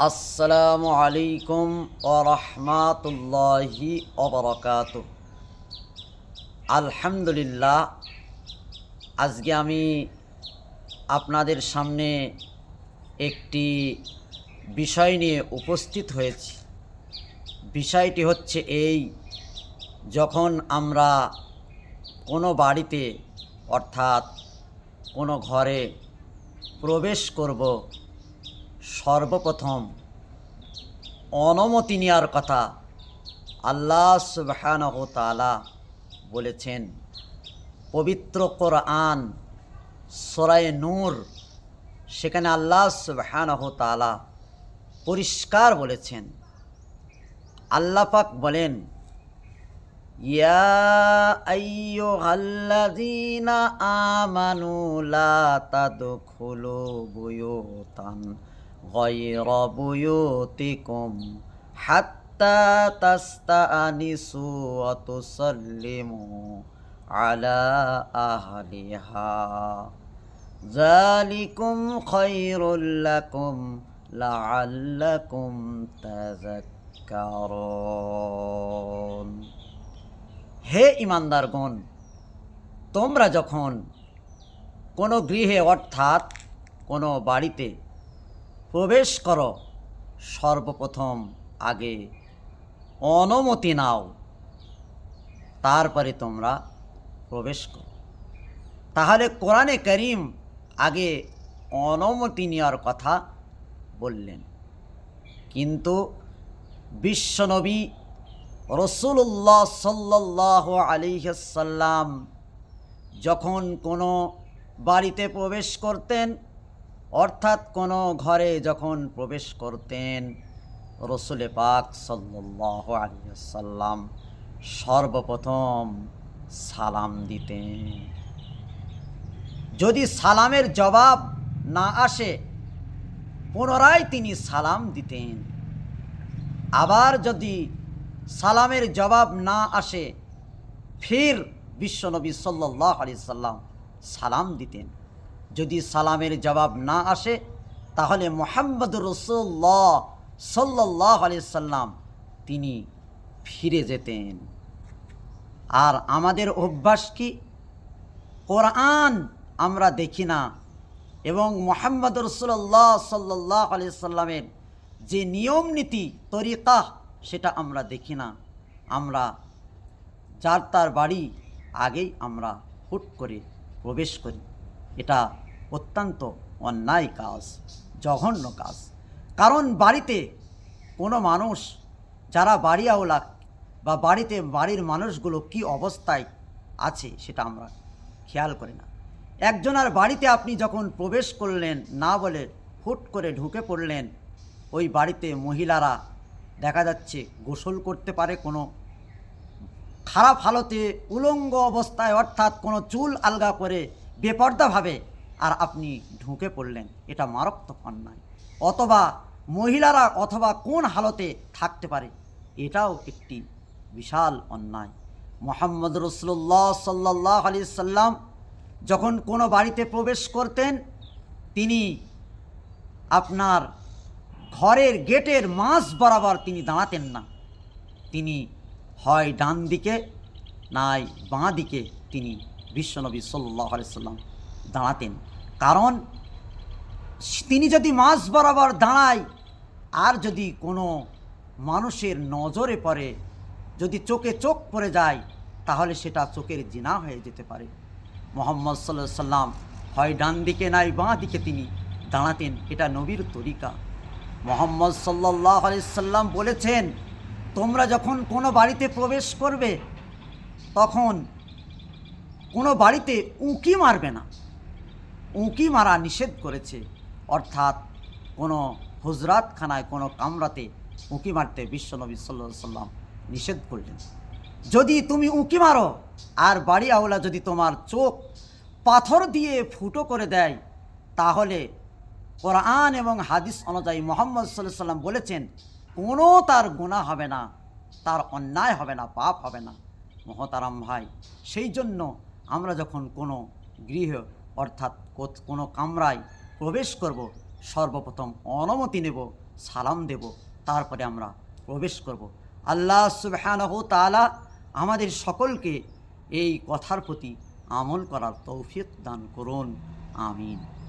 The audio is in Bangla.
আসসালামু আলাইকুম ওরহমাতুল্লাহি অবরকাত আলহামদুলিল্লাহ, আজকে আমি আপনাদের সামনে একটি বিষয় নিয়ে উপস্থিত হয়েছি। বিষয়টি হচ্ছে এই, যখন আমরা কোনো বাড়িতে অর্থাৎ কোনো ঘরে প্রবেশ করব সর্বপ্রথম অনুমতি নেওয়ার কথা আল্লাহ সুবহানাহু তাআলা বলেছেন। পবিত্র কোরআন, সরায় নূর, সেখানে আল্লাহ সুবহানাহু তাআলা পরিষ্কার বলেছেন। আল্লাহ পাক বলেন আমানু লা তাদখুলু বুয়ুতান। গায়রা বুয়ুতিকুম হাত্তা তাস্তানিসু ওয়া তুসাল্লিমু আলা আহলিহা যালিকুম খায়রুল লাকুম লাআল্লাকুম তাযাক্কারুন হে ইমানদারগণ, তোমরা যখন কোনো গৃহে অর্থাৎ কোনো বাড়িতে প্রবেশ করো। সর্বপ্রথম আগে অনুমতি নাও। তারপরে তোমরা প্রবেশ করো। তাহলে কোরআনে করিম আগে অনুমতি নেওয়ার কথা বললেন। কিন্তু বিশ্বনবী রসুল্লাহ সাল্লাহ আলিহাসাল্লাম যখন কোনো বাড়িতে প্রবেশ করতেন অর্থাৎ কোনো ঘরে যখন প্রবেশ করতেন, রসুলে পাক আলিয়াল্লাম সর্বপ্রথম সালাম দিতেন। যদি সালামের জবাব না আসে, পুনরায় তিনি সালাম দিতেন। আবার যদি সালামের জবাব না আসে, ফির বিশ্বনবী সাল্লাহ আলি সাল্লাম সালাম দিতেন। যদি সালামের জবাব না আসে, তাহলে মোহাম্মদ রসুল্লাহ সাল্লাহ সাল্লাম তিনি ফিরে যেতেন। আর আমাদের অভ্যাস কি? কোরআন আমরা দেখি না। এবং মোহাম্মদ রসুল্লাহ সাল্লাহ সাল্লামের যে নিয়ম নীতি, তরিকা, সেটা আমরা দেখি না। আমরা যার তার বাড়ি আগেই আমরা হুট করে প্রবেশ করি। এটা অত্যন্ত অন্যায় কাজ, জঘন্য কাজ। কারণ বাড়িতে কোনো মানুষ, যারা বাড়ি আওলা বা বাড়িতে বাড়ির মানুষগুলো কি অবস্থায় আছে সেটা আমরা খেয়াল করি না। একজনের বাড়িতে আপনি যখন প্রবেশ করলেন, না বলে হুট করে ঢুকে পড়লেন, ওই বাড়িতে মহিলারা দেখা যাচ্ছে গোসল করতে পারে কোনো খারাপ হালতে, উলঙ্গ অবস্থায় অর্থাৎ কোনো চুল আলগা করে বেপর্দাভাবে আর আপনি ঢুকে পড়লেন। এটা মারাত্মক অন্যায় অথবা মহিলারা অথবা কোন হালতে থাকতে পারে, এটাও একটি বিশাল অন্যায়। মোহাম্মদ রসুল্লাহ সাল্লাহ আলি সাল্লাম যখন কোনো বাড়িতে প্রবেশ করতেন, তিনি আপনার ঘরের গেটের মাস বরাবর তিনি দাঁড়াতেন না। তিনি হয় ডান দিকে, নাই বাঁ দিকে তিনি বিশ্বনবী সাল্লাহ আলি সাল্লাম। দাঁড়াতেন। কারণ তিনি যদি মাঝ বরাবর দাঁড়ায়, আর যদি কোনো মানুষের নজরে পড়ে, যদি চোখে চোখ পড়ে যায়, তাহলে সেটা চোখের জিনা হয়ে যেতে পারে। মোহাম্মদ সাল্লাহ সাল্লাম হয় ডান দিকে নাই বাঁ দিকে তিনি দাঁড়াতেন। এটা নবীর তরিকা। মোহাম্মদ সাল্লাহ সাল্লাম বলেছেন, তোমরা যখন কোনো বাড়িতে প্রবেশ করবে, তখন কোনো বাড়িতে উঁকি মারবে না। উঁকি মারা নিষেধ করেছে। অর্থাৎ কোনো হুজরাতখানায় কোনো কামরাতে উঁকি মারতে বিশ্বনবী সাল্লা সাল্লাম নিষেধ করলেন। যদি তুমি উঁকি মারো, আর বাড়ি আওলা যদি তোমার চোখ পাথর দিয়ে ফুটো করে দেয়, তাহলে কোরআন এবং হাদিস অনুযায়ী মোহাম্মদ সাল্লাহ সাল্লাম বলেছেন, কোনো তার গুণা হবে না, তার অন্যায় হবে না, পাপ হবে না। মহতারাম ভাই, সেই জন্য আমরা যখন কোনো গৃহ অর্থাৎ কোনো কামরায় প্রবেশ করব, সর্বপ্রথম অনুমতি নেব, সালাম দেব, তারপরে আমরা প্রবেশ করব। আল্লাহ সুবহানাহু তালা আমাদের সকলকে এই কথার প্রতি আমল করার তৌফিক দান করুন। আমিন।